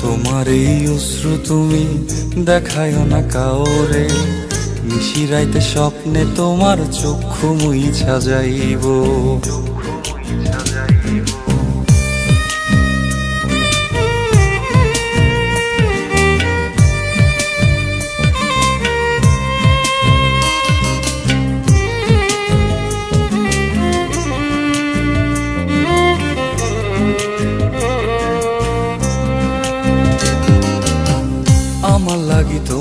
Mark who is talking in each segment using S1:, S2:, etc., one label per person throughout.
S1: তোমার এই অশ্রু তুমি দেখায় না কাওরে মিশিরাইতে স্বপ্নে তোমার চক্ষু মুইছা যাইব। আমার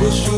S1: তুমি মোর